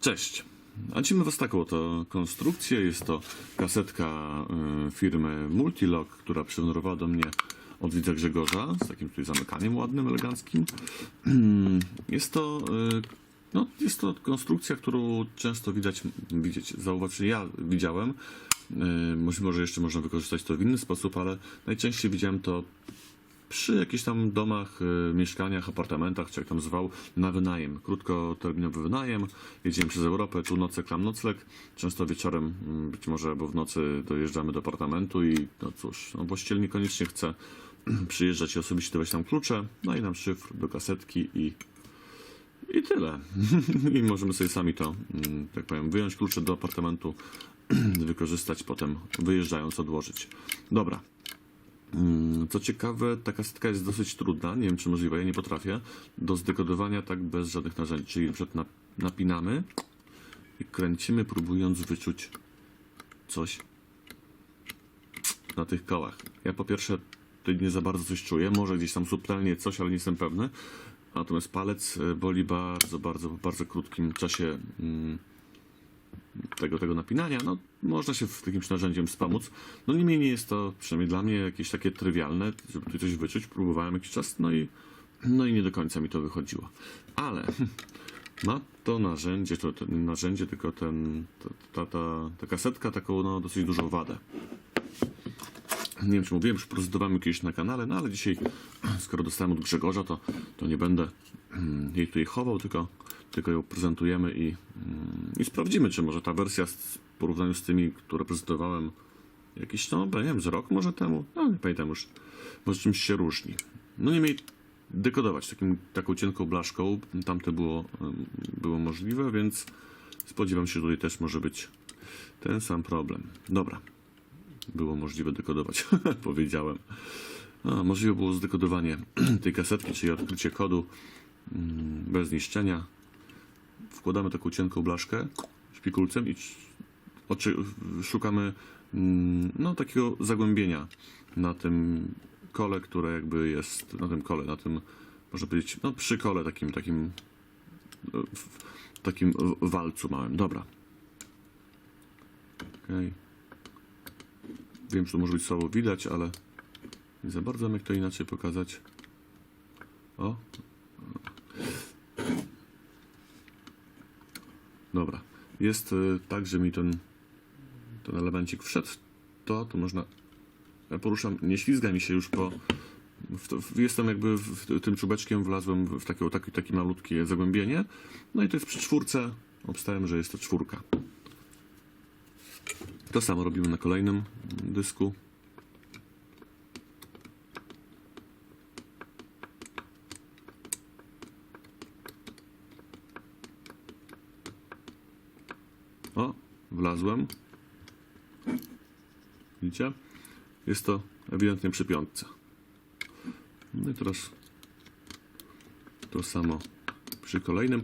Cześć. Dzisiaj was taką oto konstrukcję. Jest to kasetka y, firmy Multilog, która przywędrowała do mnie od widza Grzegorza z takim tutaj zamykaniem ładnym, eleganckim. Jest to, y, no, jest to konstrukcja, którą często widać, widzieć, zauważyć, ja widziałem. Y, może jeszcze można wykorzystać to w inny sposób, ale najczęściej widziałem to przy jakichś tam domach, y, mieszkaniach, apartamentach, czy jak tam zwał, na wynajem. Krótkoterminowy wynajem. Jedziemy przez Europę, tu nocek, tam nocleg. Często wieczorem, mm, być może, bo w nocy dojeżdżamy do apartamentu i no cóż, no właściciel niekoniecznie chce przyjeżdżać i osobiście dawać tam klucze. No i nam szyfr do kasetki i i tyle. I możemy sobie sami to, mm, tak powiem, wyjąć klucze do apartamentu, wykorzystać, potem wyjeżdżając odłożyć. Dobra. Mm, Co ciekawe, ta kasetka jest dosyć trudna, nie wiem czy możliwe, ja nie potrafię, do zdekodowania tak bez żadnych narzędzi. Czyli na przykład na- napinamy i kręcimy, próbując wyczuć coś na tych kołach. Ja po pierwsze tutaj nie za bardzo coś czuję, może gdzieś tam subtelnie coś, ale nie jestem pewny. Natomiast palec e, boli bardzo, bardzo, w bardzo krótkim czasie mm, tego, tego napinania. No, można się jakimś narzędziem wspomóc. No niemniej nie jest to, przynajmniej dla mnie, jakieś takie trywialne, żeby coś wyczuć. Próbowałem jakiś czas, no i, no i nie do końca mi to wychodziło. Ale ma to narzędzie, to, to narzędzie, tylko ten, ta, ta, ta, kasetka taką no, dosyć dużą wadę. Nie wiem, czy mówiłem, że prezentowałem kiedyś na kanale, no ale dzisiaj, skoro dostałem od Grzegorza, to, to nie będę mm, jej tutaj chował, tylko, tylko ją prezentujemy i, mm, i sprawdzimy, czy może ta wersja w porównaniu z tymi, które prezentowałem jakiś, no, nie wiem, z rok może temu, no nie pamiętam już, może czymś się różni. No niemniej dekodować takim, taką cienką blaszką, tamte było, było możliwe, więc spodziewam się, że tutaj też może być ten sam problem. Dobra było możliwe dekodować, powiedziałem. A, możliwe było zdekodowanie tej kasetki, czyli odkrycie kodu mm, bez niszczenia. Wkładamy taką cienką blaszkę szpikulcem i szukamy mm, no, takiego zagłębienia na tym kole, które jakby jest, na tym kole, na tym, można powiedzieć, no przy kole takim, takim, takim walcu małym. Dobra. Okej. Wiem, że to może być słabo widać, ale nie za bardzo jak to inaczej pokazać. O. Dobra. Jest y, tak, że mi ten, ten elemencik wszedł. To, to można. Ja poruszam, nie ślizga mi się już po. W w, jestem jakby w, tym czubeczkiem wlazłem w takie, takie, takie malutkie zagłębienie. No i to jest przy czwórce. Obstałem, że jest to czwórka. To samo robimy na kolejnym dysku. O, wlazłem. Widzicie? Jest to ewidentnie przy piątce. No i teraz to samo przy kolejnym.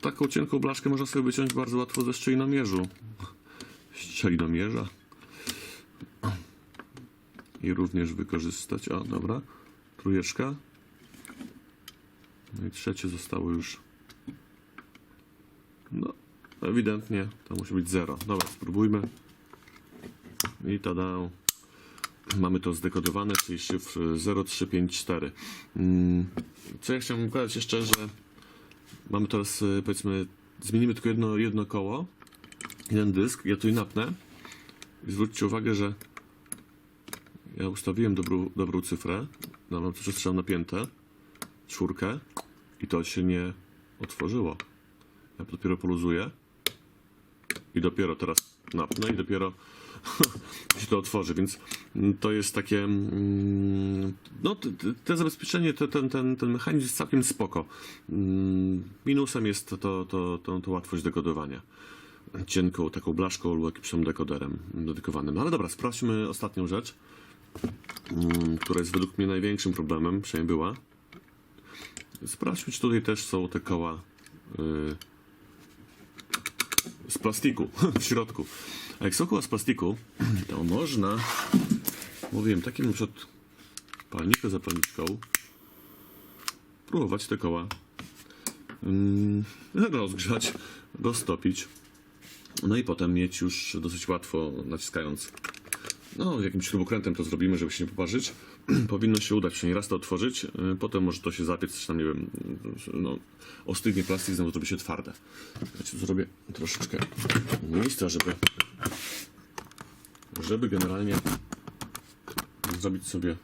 Taką cienką blaszkę można sobie wyciąć bardzo łatwo ze szczelinomierzu szczelinomierza i również wykorzystać. O, dobra. Trójeczka. No i trzecie zostało już. Ewidentnie to musi być zero. Dobra, spróbujmy. I tada. Mamy to zdekodowane, czyli szyfr 0354. Mm, Co ja chciałem pokazać jeszcze, że mamy teraz, y, powiedzmy, zmienimy tylko jedno, jedno koło jeden dysk, ja tu napnę i zwróćcie uwagę, że ja ustawiłem dobrą, dobrą cyfrę, no, mam przestrzał napięte, czwórkę i to się nie otworzyło. Ja dopiero poluzuję i dopiero teraz napnę i dopiero się to otworzy, więc to jest takie mm, no te, zabezpieczenie, te, ten, ten, ten mechanizm jest całkiem spoko. Mm, Minusem jest to, to, to, to, to łatwość dekodowania cienką taką blaszką lub jakimś dekoderem dedykowanym. No ale dobra, sprawdźmy ostatnią rzecz, mm, która jest według mnie największym problemem, przynajmniej była. Sprawdźmy, czy tutaj też są te koła yy, z plastiku w środku. A jak koła z plastiku, to można, mówiłem, takim na przykład palnikiem zapalniczką, próbować te koła mm, rozgrzać, roztopić. No i potem mieć już dosyć łatwo naciskając. No, jakimś śrubokrętem to zrobimy, żeby się nie poparzyć. Powinno się udać się raz to otworzyć, y, potem może to się zapiec, coś tam, nie wiem, no, ostygnie plastik, znowu zrobi się twarde. Tu zrobię troszeczkę miejsca, żeby żeby generalnie zrobić sobie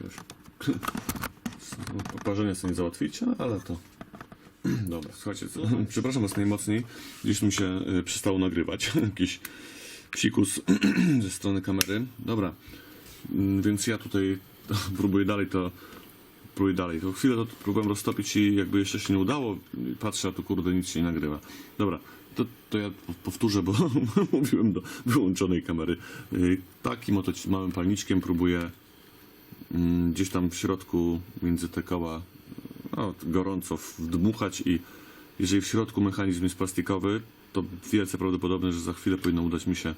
wiesz, poparzenie sobie nie załatwić, ale to dobra, słuchajcie, co, przepraszam was najmocniej, gdzieś mi się y, przestało nagrywać, jakiś psikus ze strony kamery, dobra, Mm, więc ja tutaj próbuję dalej to próbuję dalej, to chwilę to próbowałem roztopić i jakby jeszcze się nie udało, patrzę, a tu kurde nic się nie nagrywa, dobra, to, to ja po- powtórzę, bo mówiłem do wyłączonej kamery. Y, Takim oto małym palniczkiem próbuję mm, gdzieś tam w środku między te koła no, gorąco wdmuchać i jeżeli w środku mechanizm jest plastikowy, to wielce prawdopodobne, że za chwilę powinno udać mi się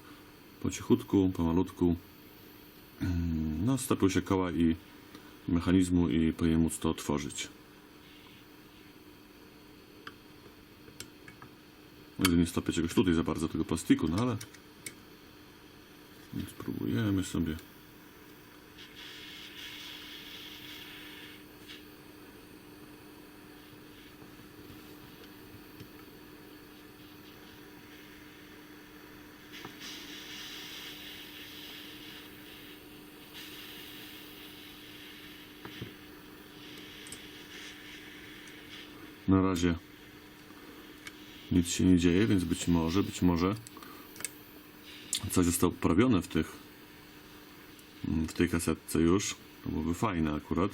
po cichutku, pomalutku mm, no, stopią się koła i mechanizmu i powinien móc to otworzyć. Może nie stopię czegoś tutaj za bardzo tego plastiku, no ale spróbujemy sobie. Na razie nic się nie dzieje, więc być może, być może coś zostało poprawione w tych w tej kasetce już. To byłoby fajne akurat.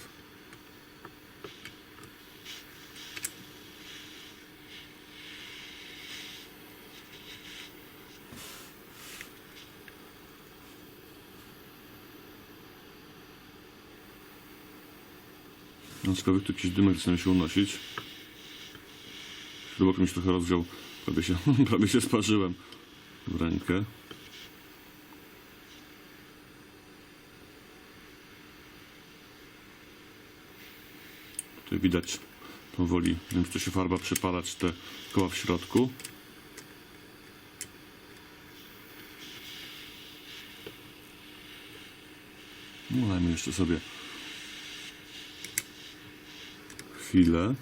Aczkolwiek tu jakiś dymek zaczyna się unosić. Śrubok mi trochę rozgrzał. Prawie się, prawie się sparzyłem w rękę. Tutaj widać powoli, wiem czy się farba przypala, czy te koła w środku. Dajmy jeszcze sobie chwilę.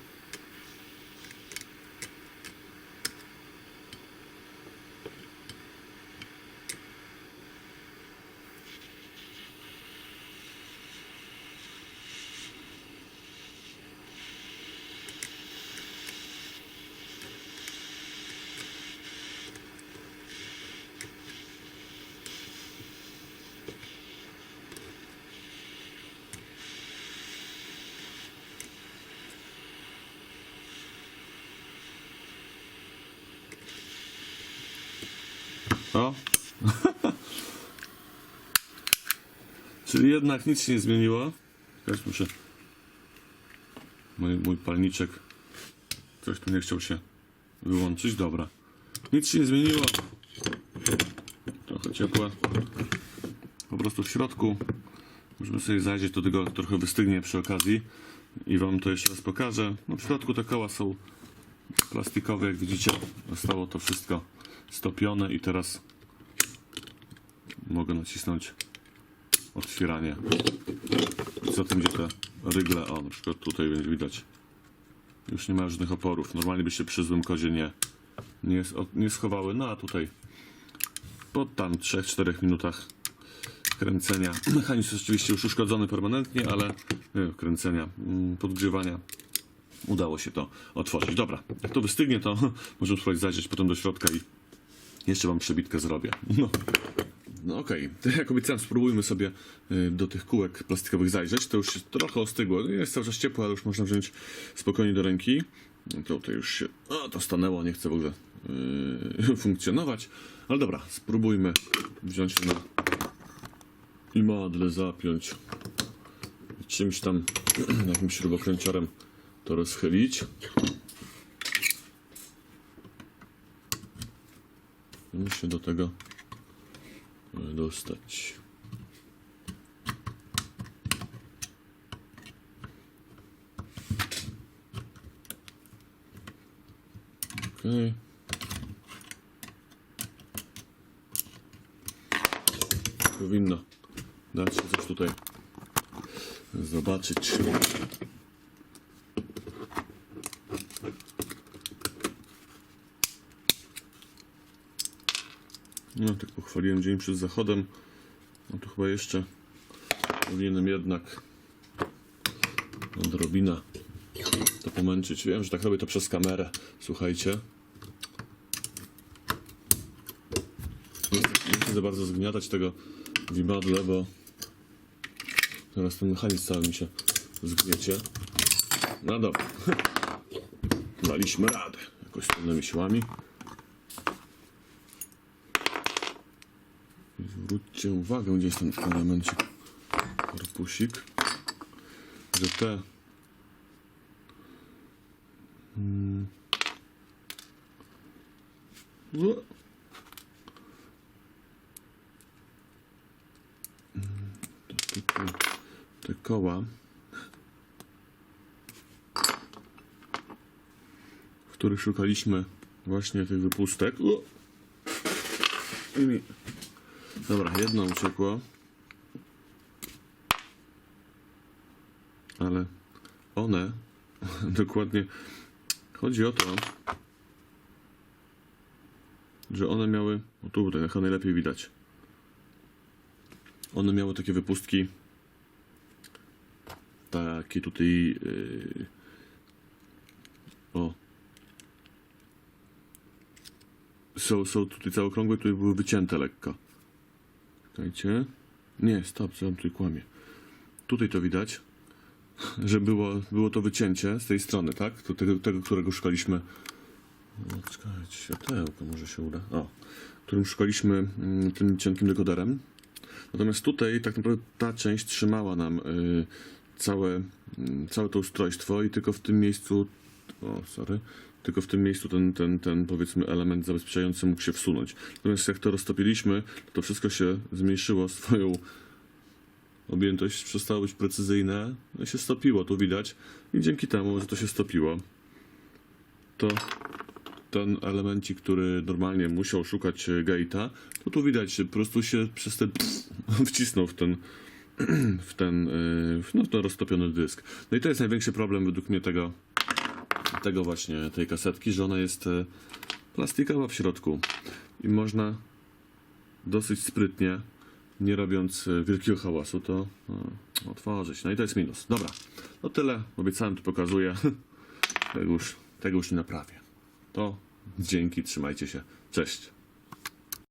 O. Czyli jednak nic się nie zmieniło. Teraz muszę. Mój, mój palniczek. Coś tu nie chciał się wyłączyć. Dobra. Nic się nie zmieniło. Trochę ciepłe. Po prostu w środku. Możemy sobie zajrzeć do tego, trochę wystygnie przy okazji. I wam to jeszcze raz pokażę. No w środku te koła są plastikowe, jak widzicie. Zostało to wszystko stopione i teraz mogę nacisnąć otwieranie. I za tym gdzie te rygle, o na przykład tutaj będzie widać, już nie ma żadnych oporów. Normalnie by się przy złym kodzie nie, nie, nie schowały, no a tutaj po tam 3-4 minutach kręcenia, mechanizm jest oczywiście już uszkodzony permanentnie, ale nie, kręcenia, mm, podgrzewania udało się to otworzyć. Dobra, jak to wystygnie, to możemy spróbować zajrzeć potem do środka i jeszcze wam przebitkę zrobię. No, no okej, to jak obiecałem, spróbujmy sobie y, do tych kółek plastikowych zajrzeć. To już trochę ostygło. Jest cały czas ciepło, ale już można wziąć spokojnie do ręki. To tutaj już się. O, to stanęło, nie chce w ogóle y, funkcjonować. Ale dobra, spróbujmy wziąć na i madle zapiąć czymś tam, jakimś śrubokręciorem to rozchylić. Musimy się do tego e, dostać. Okej. Okay. powinno dać się coś tutaj zobaczyć. No, tak pochwaliłem dzień przed zachodem. No to chyba jeszcze powinienem jednak odrobina to pomęczyć. Wiem, że tak robię to przez kamerę. Słuchajcie. Nie chcę, za bardzo zgniatać tego w imadle, bo teraz ten mechanizm cały mi się zgniecie. No dobra. Daliśmy radę. Jakoś pełnymi siłami. I Zwróćcie uwagę, gdzie jest ten elemencik, korpusik, że te mm, no. Mm, te, koła, w których szukaliśmy właśnie tych wypustek. I Dobra, jedno uciekło. Ale one, dokładnie, chodzi o to, że one miały, o tutaj, chyba najlepiej widać. One miały takie wypustki, takie tutaj, yy, o, są, są tutaj całe okrągłe, które były wycięte lekko. Czekajcie. Nie, stop, co on tutaj kłamie. Tutaj to widać, że było, było to wycięcie z tej strony, tak? To tego, tego którego szukaliśmy. O, czekajcie, światełko może się uda. O, którym szukaliśmy mm, tym cienkim dekoderem. Natomiast tutaj tak naprawdę ta część trzymała nam y, całe, mm, całe to ustrojstwo i tylko w tym miejscu, o sorry, tylko w tym miejscu ten, ten, ten powiedzmy element zabezpieczający mógł się wsunąć. Natomiast jak to roztopiliśmy, to, wszystko się zmniejszyło swoją objętość, przestało być precyzyjne, no i się stopiło, tu widać. I dzięki temu, że to się stopiło, to ten elemencik, który normalnie musiał szukać gate'a, to tu widać, po prostu się przez ten wcisnął w ten w ten, w, no, w ten roztopiony dysk. No i to jest największy problem według mnie tego, tego właśnie, tej kasetki, że ona jest e, plastikowa w środku i można dosyć sprytnie, nie robiąc e, wielkiego hałasu, to e, otworzyć. No i to jest minus. Dobra, no tyle. Obiecałem, to pokazuję. Tego już, tego już nie naprawię. To dzięki, trzymajcie się. Cześć.